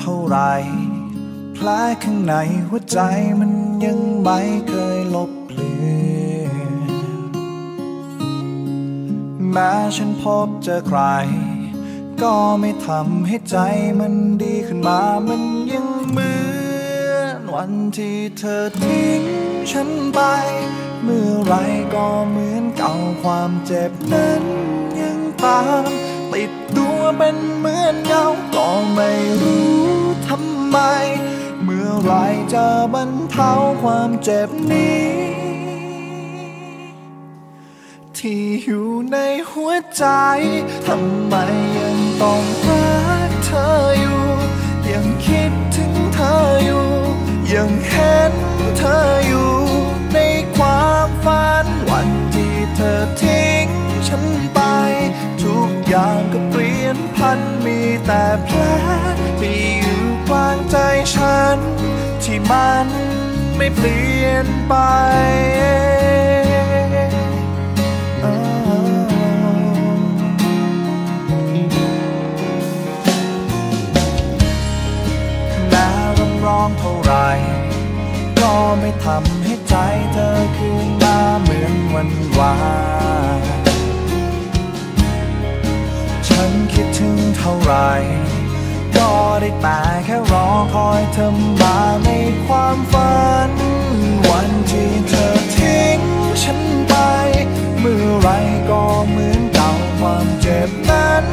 เท่าไรแผลข้างในหัวใจมันยังไม่เคยลบเลือนแม้ฉันพบเจอใคร ก็ไม่ทำให้ใจมันดีขึ้นมา มันยังเหมือนวันที่เธอทิ้งฉันไป เมื่อไรก็เหมือนเก่าความเจ็บนั้นยังตามติดตัวเป็นเหมือน ไม่รู้ทำไม เมื่อไรจะบรรเทาความเจ็บนี้ ที่อยู่ในหัวใจ ทำไมยังต้องรักเธออยู่ ยังคิดถึงเธออยู่ ยังเห็นเธออยู่ในความฝันวันที่เธอทิ้งฉันไป ทุกอย่างก็ มีแต่แผลที่อยู่กลางใจฉัน ที่มันไม่เปลี่ยนไปแม้ร้องร้องเท่าไร ก็ไม่ทำให้ใจเธอคืนมาเหมือนวันวาน คิดถึงเท่าไร ก็ได้แต่แค่รอคอยเธอมาในความฝัน วันที่เธอทิ้งฉันไป เมื่อไรก็เหมือนเก่าความเจ็บนั้น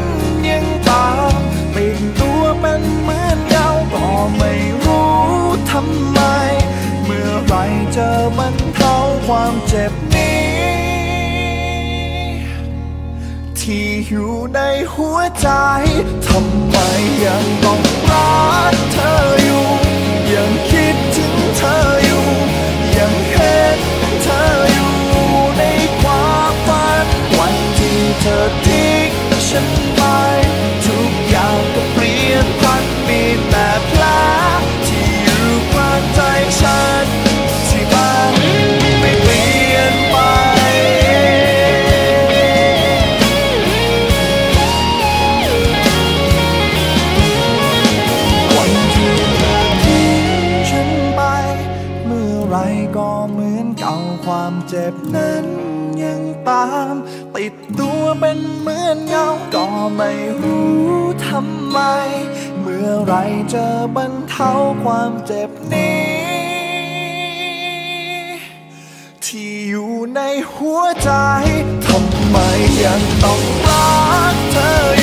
ยังตามติดตัวเป็นเหมือนเงาก็ไม่รู้ทำไม เมื่อไรเจะบรรเทาความเจ็บ ที่อยู่ในหัวใจ ทำไมยังต้องรักเธออยู่ ยังคิดถึงเธออยู่ บนั้นยังตาม ติดตัวเป็นเหมือนเงา ก็ไม่รู้ทำไม เมื่อไรจะบรรเทาความเจ็บนี้ ที่อยู่ในหัวใจ ทำไมยังต้องรักเธออยู่ยังคิดถึงเธอ